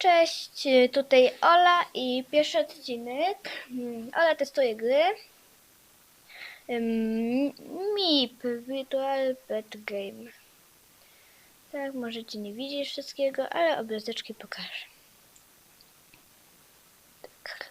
Cześć, tutaj Ola i pierwszy odcinek. Mm, Ola testuje gry. MIP, Virtual Pet Game. Tak, możecie nie widzieć wszystkiego, ale obrazeczki pokażę. Tak.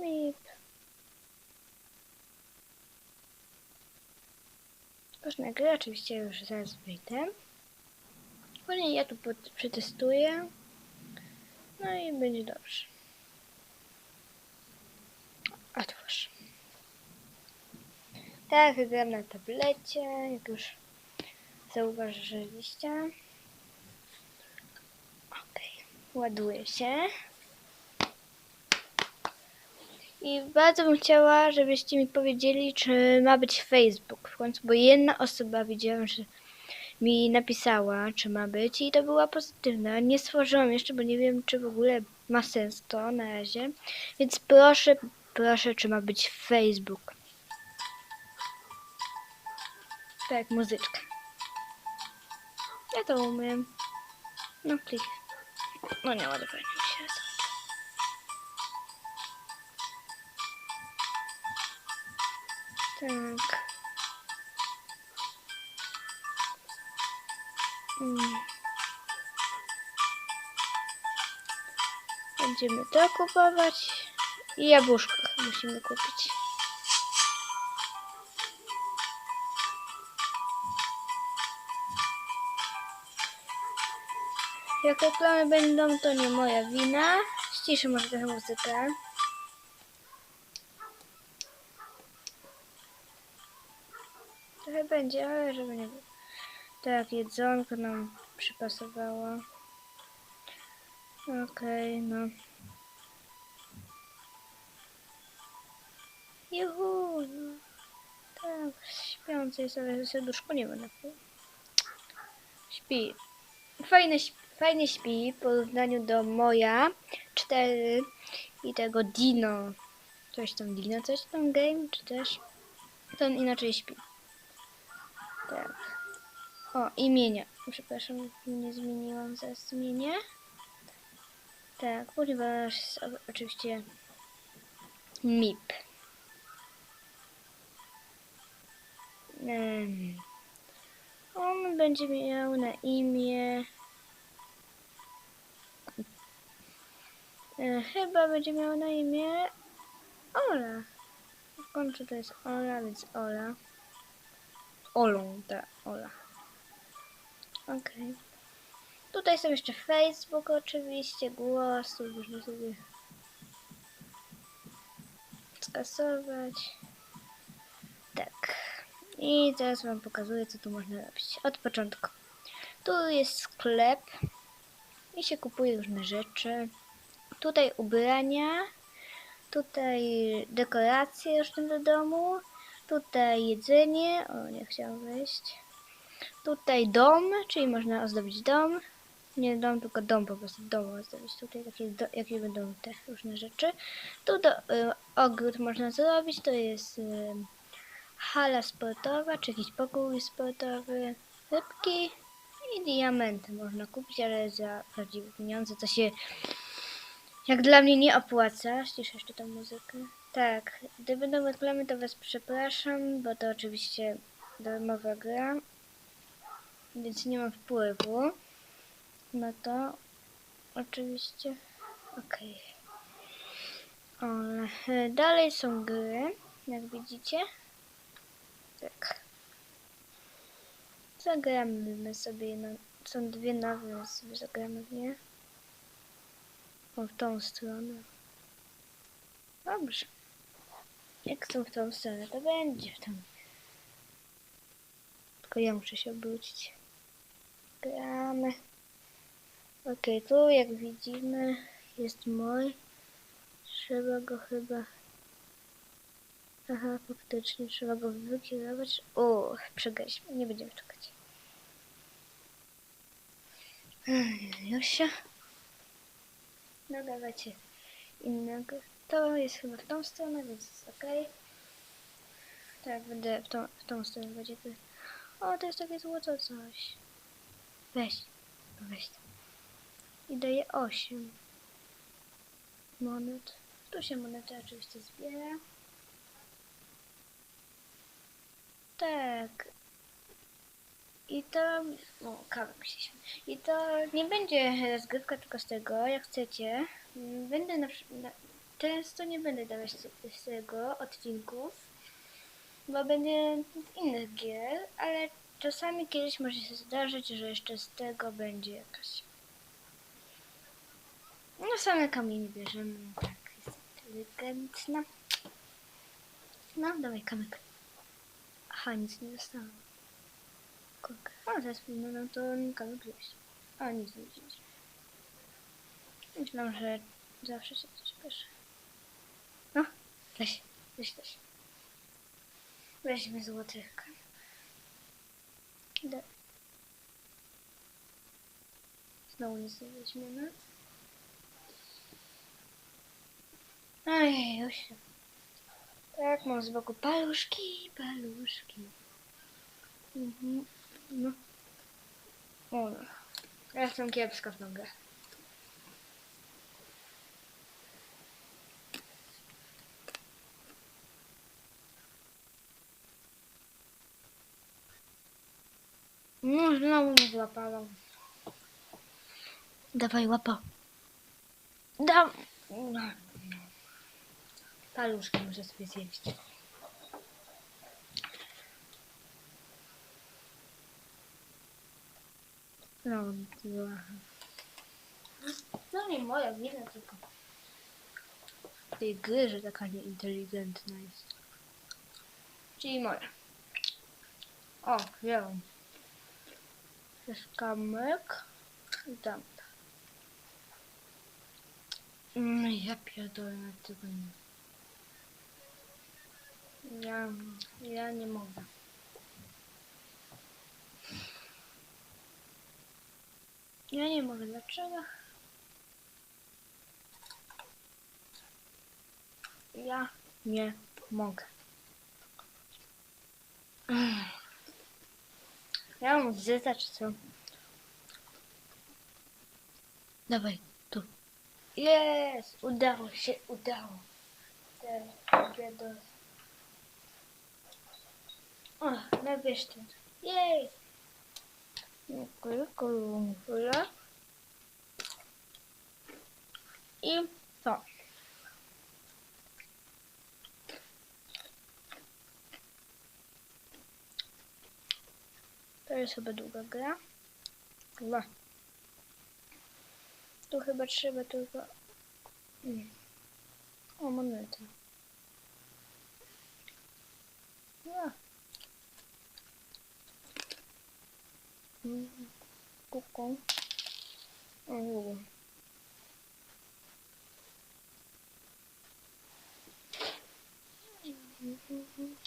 MIP. Ważne gry, oczywiście już zaraz wyjdę. Później ja tu przetestuję. No i będzie dobrze. Otwórz. Tak, gram na tablecie, jak już zauważyliście. Okej, ładuje się. I bardzo bym chciała, żebyście mi powiedzieli, czy ma być Facebook w końcu, bo jedna osoba widziałam, że mi napisała, czy ma być i to była pozytywna. Nie stworzyłam jeszcze, bo nie wiem, czy w ogóle ma sens to na razie. Więc proszę, proszę, czy ma być Facebook. Tak, muzyczka. Ja to umiem. No klik. No nie ładowanie Tak. Mm. Będziemy to kupować i jabłuszko musimy kupić. Jak reklamy będą, to nie moja wina. Ściszę może trochę muzykę. Trochę będzie, ale żeby nie było. Tak, jedzonko nam przypasowało. Okej, no. Juhu, no. Tak, śpiący jest, ale serduszko nie pół. Śpi. Fajnie, śp- fajnie śpi w porównaniu do moja 4 i tego Dino. Coś tam Dino, coś tam game, czy też to on inaczej śpi. Tak. O, imienia. Przepraszam, nie zmieniłam zaraz imienia. Tak, ponieważ oczywiście MIP. On będzie miał na imię. E, Chyba będzie miał na imię Ola. W końcu to jest Ola, więc Ola. Olą, ta Ola. Okej. Tutaj są jeszcze Facebook oczywiście, głosy, można sobie skasować. Tak. I teraz wam pokazuję, co tu można robić. Od początku. Tu jest sklep i się kupuje różne rzeczy. Tutaj ubrania. Tutaj dekoracje różne do domu. Tutaj jedzenie. O, nie chciałam wejść. Tutaj dom, czyli można ozdobić dom. Nie dom, tylko dom po prostu dom ozdobić. Tutaj takie, do, jakie będą te różne rzeczy. Tu do, y, ogród można zrobić. To jest y, hala sportowa, czy jakiś pokój sportowy. Rybki i diamenty można kupić, ale za prawdziwe pieniądze, co się jak dla mnie nie opłaca. Ściszę jeszcze tą muzykę. Tak, gdy będą reklamy, to was przepraszam, bo to oczywiście darmowa gra, więc nie mam wpływu na to. Oczywiście. Okej. Ale e, dalej są gry, jak widzicie. Tak. Zagramy sobie, no, są dwie nowe, więc sobie zagramy w nie. O, w tą stronę. Dobrze. Jak chcą w tą stronę, to będzie w tą. Tylko ja muszę się obrócić. Gramy. Okej, tu jak widzimy jest mój. Trzeba go chyba... Aha, faktycznie trzeba go wykierować. O, przegraliśmy, nie będziemy czekać. Ej, Josia. No dawajcie innego. To jest chyba w tą stronę, więc jest ok. Tak, będę w tą, w tą stronę będzie to. O, to jest takie złoto coś. Weź. Weź to. I daje 8 monet. Tu się monety oczywiście zbiera. Tak. I to... O, kawę śmieje. I to nie będzie rozgrywka tylko z tego, jak chcecie. Będę na, na Często nie będę dawać z- tego odcinków, bo będzie innych gier, ale czasami kiedyś może się zdarzyć, że jeszcze z tego będzie jakaś. No same kamienie bierzemy, tak, jest inteligentna. No, dawaj kamyk. Aha, nic nie dostałam. Kurka. A, teraz no to kamyk wziąć. A, nic nie wziąć. Myślałam, że zawsze się coś bierze. Weź, weź też. Weźmy złotych. Da. Znowu nic nie weźmiemy. Ojej, już. Tak, mam z boku paluszki, paluszki. Mhm. No. O. Ja jestem kiepska w nogę. No, znowu mnie złapała. Dawaj, łapa. Dam. No. Paluszki muszę sobie zjeść. No, była. No nie moja wina, tylko tej gry, że taka nieinteligentna jest. Czyli moja. O, wziąłem. Jest kamyk i tam. Mm, ja pierdolę na tego nie. Ja, ja nie mogę. Ja nie mogę. Dlaczego? Ja nie mogę. Ja mam zjedzać czy co? Dawaj, tu. Jest! Udało się, udało. Teraz idę do... O, nabierz ten. Jej! Kulkulunkulę. I to. Jest chyba długa gra. Chyba. Tu chyba trzeba tylko... Nie. O, moneta. Ja. Mm, Kuką. O, długo.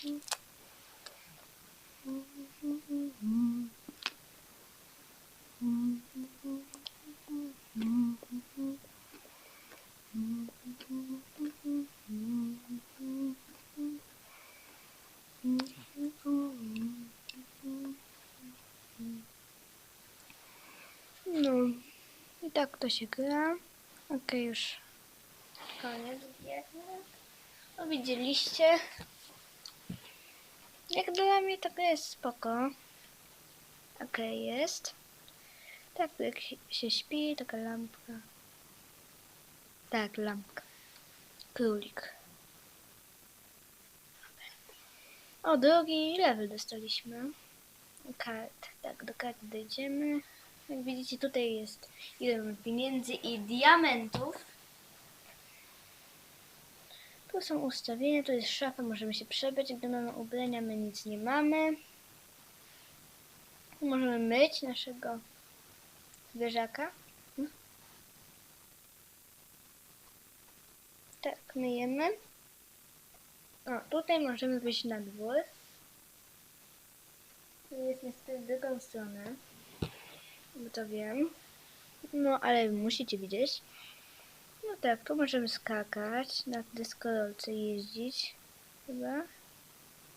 No i tak to się gra. Okej, już koniec. No widzieliście. Jak dla mnie to jest spoko. Okej, jest. Tak, jak się, śpi, taka lampka. Tak, lampka. Królik. O, drugi level dostaliśmy. Kart. Tak, do karty dojdziemy. Jak widzicie, tutaj jest ile pieniędzy i diamentów. Tu są ustawienia, tu jest szafa, możemy się przebrać. Gdy mamy ubrania, my nic nie mamy. Możemy myć naszego zwierzaka. Hmm. Tak, myjemy. O, tutaj możemy wyjść na dwór. Tu jest niestety drugą stronę. Bo to wiem. No, ale musicie widzieć. No tak, tu możemy skakać, na deskorolce jeździć. Chyba.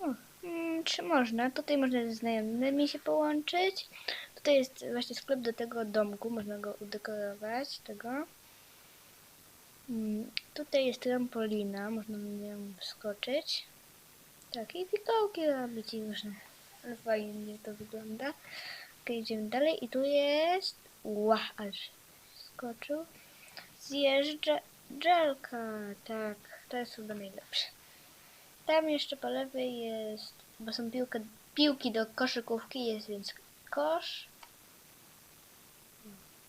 O, mm, czy można? Tutaj można ze znajomymi się połączyć. Tutaj jest właśnie sklep do tego domku, można go udekorować, tego. Mm, Tutaj jest trampolina, można na nią wskoczyć. Tak, i fikołki robić i różne. Fajnie to wygląda. Idziemy dalej i tu jest... Ła, aż skoczył. Zjeżdża... Dżelka, tak, to jest chyba najlepsze. Tam jeszcze po lewej jest, bo są piłka, piłki do koszykówki, jest więc kosz.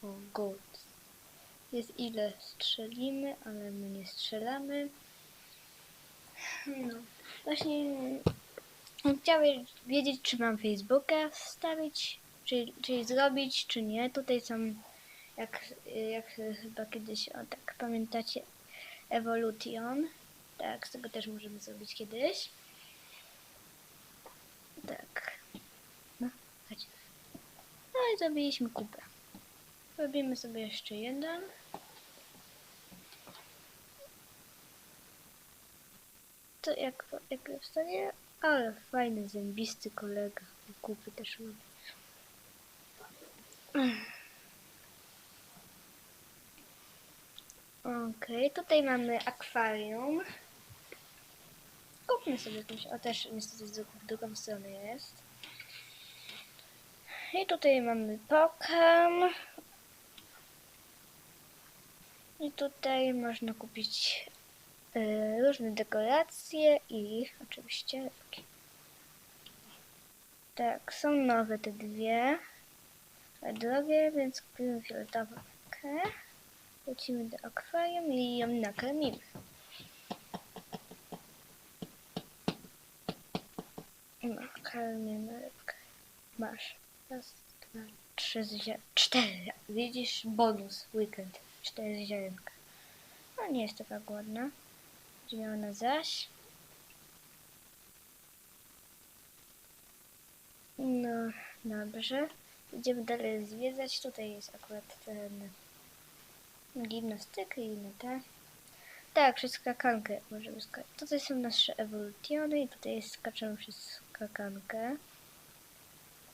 O, gold. Jest ile strzelimy, ale my nie strzelamy. No, właśnie chciałem wiedzieć, czy mam Facebooka wstawić, czy, czy zrobić, czy nie. Tutaj są, jak, jak chyba kiedyś, o tak, pamiętacie, Evolution. Tak, z tego też możemy zrobić kiedyś. Tak. No, chodź. No i zrobiliśmy kupę. Robimy sobie jeszcze jeden. To jak, jak wstanie? Ale fajny, zębisty kolega. Kupy też lubi. Okej, tutaj mamy akwarium. Kupmy sobie jakąś, o też niestety z w drugą stronę jest. I tutaj mamy pokarm. I tutaj można kupić y, różne dekoracje i oczywiście. Tak, są nowe te dwie. Drogie, więc kupimy fioletową rybkę. Lecimy do akwarium i ją nakarmimy. No, karmimy rybkę. Masz. Raz, dwa, trzy z zia- Cztery. Widzisz? Bonus. Weekend. Cztery ziarenka. No nie jest taka głodna. Będzie miała na zaś. No, dobrze. Idziemy dalej zwiedzać. Tutaj jest akurat ten gimnastykę i inne te. Tak, przez skakankę możemy skakać. Tutaj są nasze ewolucjony i tutaj skaczemy przez skakankę.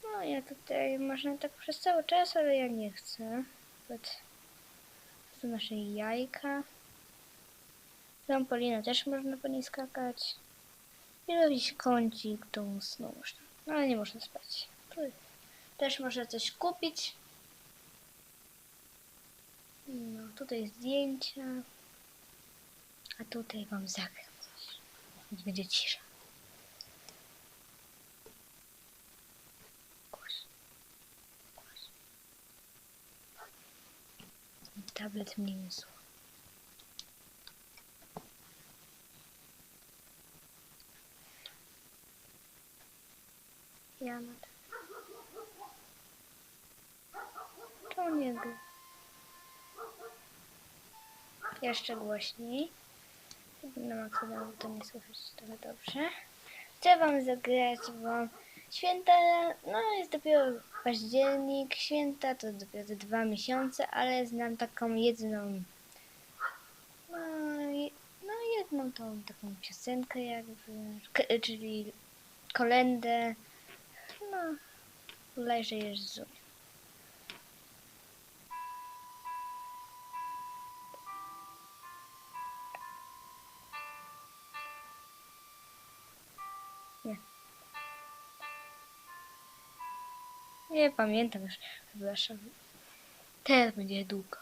No ja tutaj można tak przez cały czas, ale ja nie chcę. Zobacz. To nasze jajka. Trampolina też można po niej skakać. I robić kącik do snu można. No ale nie można spać. Tu też można coś kupić. No, tutaj zdjęcia. A tutaj wam zagram coś. Będzie cisza. Tablet mnie nie słucha. Ja na To nie. Jeszcze głośniej. Na maksymalnie to nie słychać trochę dobrze. Chcę wam zagrać wam święta, no jest dopiero październik, święta to dopiero dwa miesiące, ale znam taką jedną, no, no jedną tą taką piosenkę jakby, czyli kolendę, no, bodajże Jezu. Nie pamiętam już, przepraszam. Teraz będzie długo.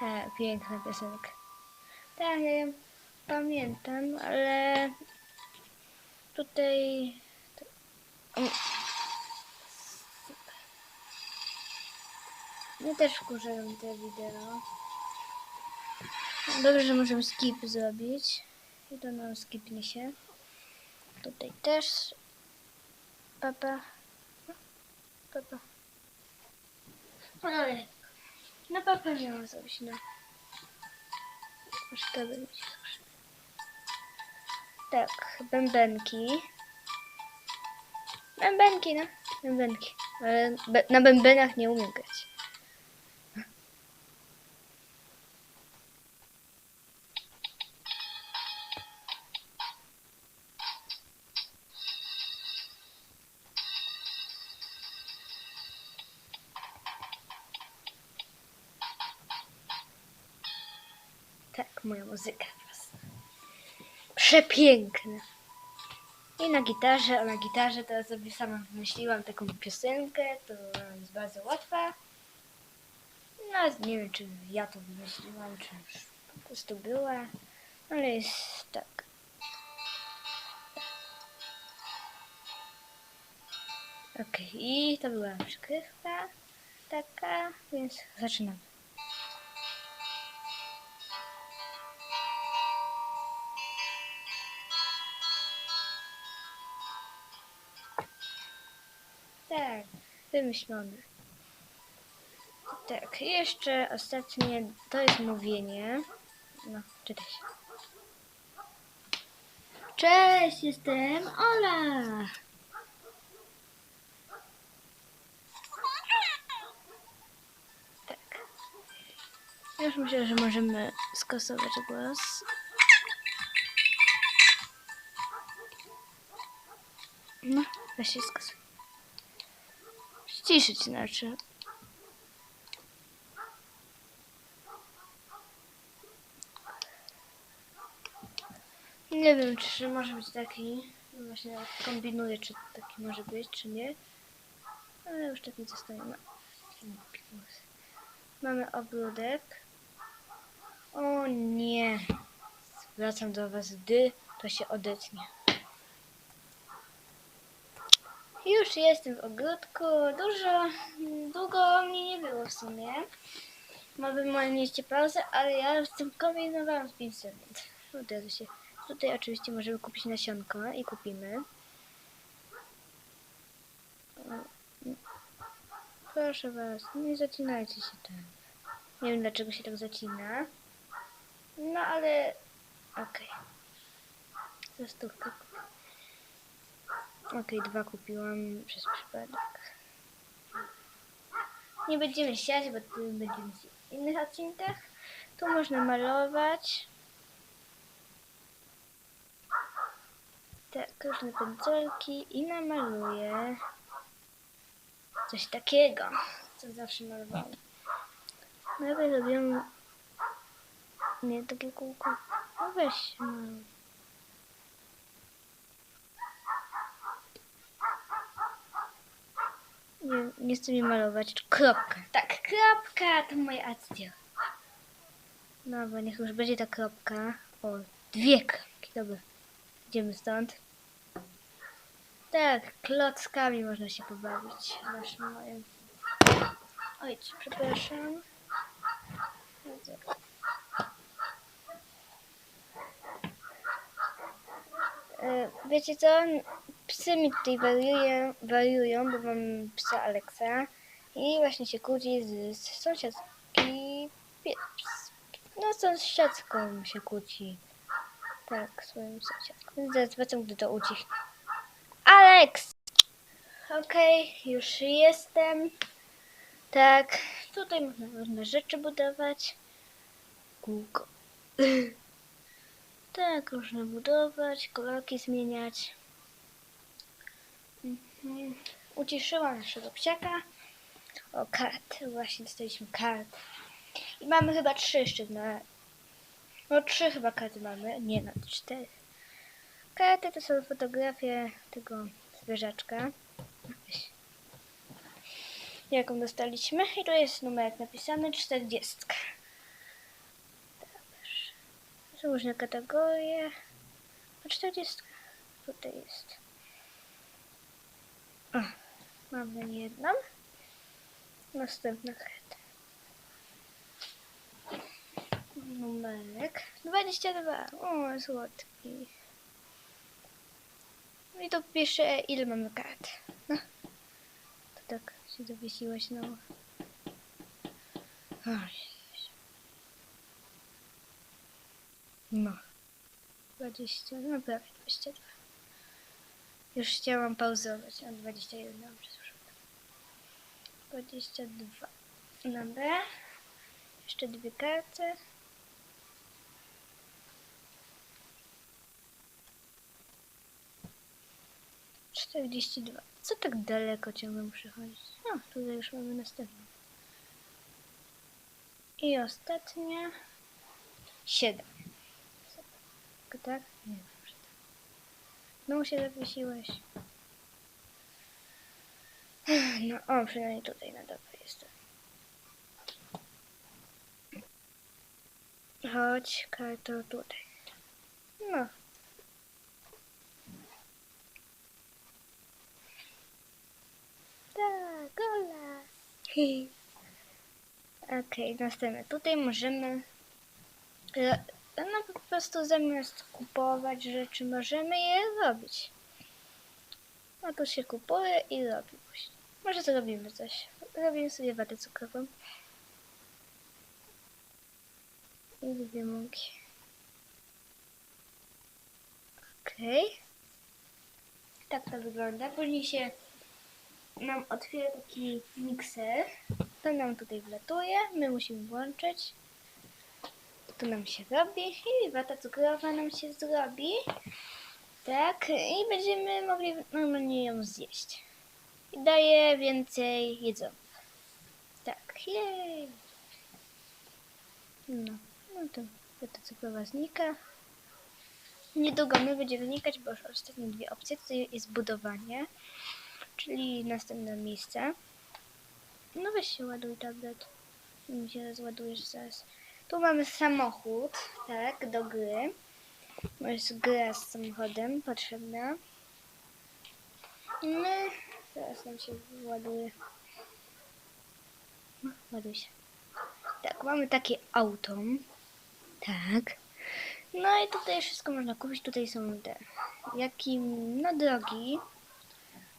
Tak, piękna piosenka. Tak, ja ją pamiętam, ale tutaj... Mnie też wkurzają te wideo. Dobrze, że możemy skip zrobić. I to nam skipnie się. Tutaj też. Papa. Papa. Oj. No papa miała zrobić, no. Może to będzie. Tak, bębenki. Bębenki, no. Bębenki. Ale na bębenach nie umiem grać. Moja muzyka po. Przepiękna. I na gitarze, a na gitarze to ja sobie sama wymyśliłam taką piosenkę, to jest bardzo łatwa. No, nie wiem, czy ja to wymyśliłam, czy już po prostu była, ale jest tak. Okej, i to była przykrywka taka, więc zaczynamy. Tak, wymyślone. Tak, jeszcze ostatnie, to jest mówienie. No, czytaj. Cześć, jestem Ola. Tak. Już myślę, że możemy skasować głos. No, się skasuj. Ściszyć znaczy. Nie wiem, czy może być taki. No Właśnie kombinuję, czy taki może być, czy nie. Ale już taki zostajemy. Mamy ogródek. O nie. Wracam do was, gdy to się odetnie. Już jestem w ogródku. Dużo, długo mnie nie było w sumie. Może moje mieliście pauzę, ale ja z tym kombinowałam z 5 sekund. Od razu się. Tutaj oczywiście możemy kupić nasionko i kupimy. Proszę was, nie zacinajcie się tam. Nie wiem dlaczego się tak zacina. No ale... Okej. Za stówkę Okej, dwa kupiłam przez przypadek. Nie będziemy siać, bo tu będziemy w innych odcinkach. Tu można malować. Tak, różne pędzelki i namaluję coś takiego, co zawsze malowałam. Nawet robią nie takie kółko. No weź maluj. Nie, nie chcę mi malować. Kropka. Tak, kropka to moja akcja. No bo niech już będzie ta kropka. O, dwie kropki, dobra. Idziemy stąd. Tak, klockami można się pobawić. Masz moje. Oj, przepraszam. E, Wiecie co? Psy mi tutaj wariują, wariują, bo mam psa Alexa i właśnie się kłóci z, sąsiadki pies. No sąsiadką się kłóci. Tak, swoją sąsiadką. Zaraz gdy to ucichnie. Alex! Okej, już jestem. Tak, tutaj można różne rzeczy budować. Kółko. tak, można budować, kolorki zmieniać. Mhm. Uciszyłam naszego psiaka. O, karty. Właśnie dostaliśmy karty. I mamy chyba trzy jeszcze na... No trzy chyba karty mamy. Nie, no cztery. Karty to są fotografie tego zwierzaczka. Jaką dostaliśmy. I tu jest numerek napisany 40. Dobrze. Różne kategorie. A 40. Tutaj jest. O, mamy jedną. Następna karta. Numerek 22. O, słodki. No i to pisze, ile mamy kart. No. To tak się zawiesiłaś, no. Oj. No. 20, no prawie 22. Już chciałam pauzować, a 21 dobrze słyszę. 22. Dobra. Jeszcze dwie karty. Czterdzieści dwa. Co tak daleko ciągle muszę chodzić? O, tutaj już mamy następne. I ostatnia. Siedem. Tak? Nie, No się zawiesiłeś. No, o, przynajmniej tutaj na dobre jestem. Chodź, karto, tutaj. No. Tak, gola. Okej, następne. Tutaj możemy... No po prostu zamiast kupować rzeczy, możemy je robić. No to się kupuje i robi później. Może zrobimy coś. Robimy sobie watę cukrową. I dwie mąki. Okej. Tak to wygląda. Później się nam otwiera taki mikser. To nam tutaj wlatuje. My musimy włączyć. To nam się robi i wata cukrowa nam się zrobi. Tak, i będziemy mogli normalnie ją zjeść. I daje więcej jedzonka. Tak, jej. No, no to wata cukrowa znika. Niedługo my będziemy znikać, bo już ostatnie dwie opcje. Tutaj jest budowanie, czyli następne miejsce. No weź się ładuj tablet. Mi się rozładujesz zaraz. Tu mamy samochód, tak, do gry. No jest gra z samochodem potrzebna. No, teraz nam się ładuje. No, ładuj się. Tak, mamy takie auto. Tak. No i tutaj wszystko można kupić. Tutaj są te, jakim, no drogi.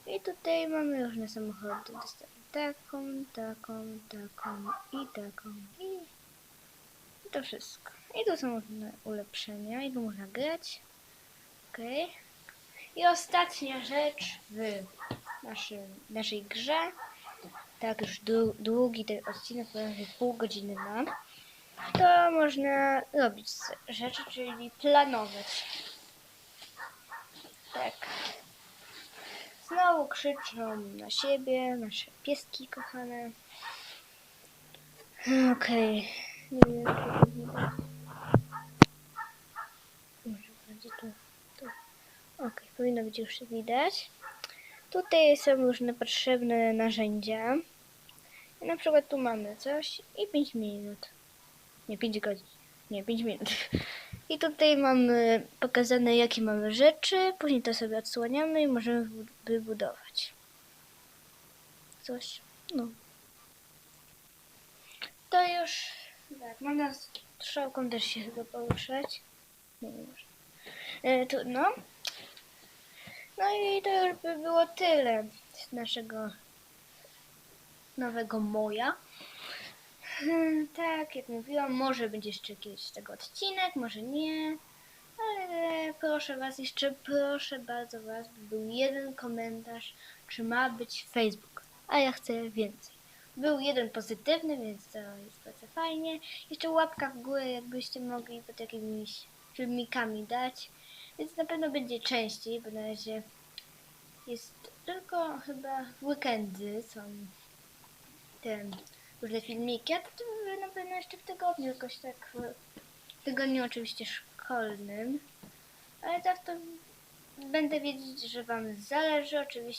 I tutaj mamy różne samochody. Dostałem taką, taką, taką i taką. I i to wszystko. I tu są różne ulepszenia. I tu można grać. Okej. I ostatnia rzecz w naszym, naszej grze. Tak, już dłu- długi ten odcinek, prawie pół godziny ma. To można robić rzeczy, czyli planować. Tak. Znowu krzyczą na siebie, nasze pieski kochane. Okej. Nie widać. Może będzie tu. tu. Powinno być już widać. Tutaj są różne potrzebne narzędzia. Na przykład tu mamy coś i 5 minut. Nie, 5 godzin. Nie, 5 minut. I tutaj mamy pokazane jakie mamy rzeczy. Później to sobie odsłaniamy i możemy wybu- wybudować. Coś. No. To już. Tak, można z strzałką też się chyba poruszać. Nie, nie można. E, tu, no. I to już by było tyle z naszego nowego moja. Hmm, Tak, jak mówiłam, może będzie jeszcze z tego odcinek, może nie. Ale proszę Was, jeszcze proszę bardzo Was, by był jeden komentarz, czy ma być Facebook. A ja chcę więcej. Był jeden pozytywny, więc to jest bardzo fajnie. Jeszcze łapka w górę, jakbyście mogli pod jakimiś filmikami dać. Więc na pewno będzie częściej, bo na razie jest tylko chyba w weekendy są te różne filmiki, a to na pewno jeszcze w tygodniu, jakoś tak w tygodniu oczywiście szkolnym. Ale tak to będę wiedzieć, że Wam zależy oczywiście.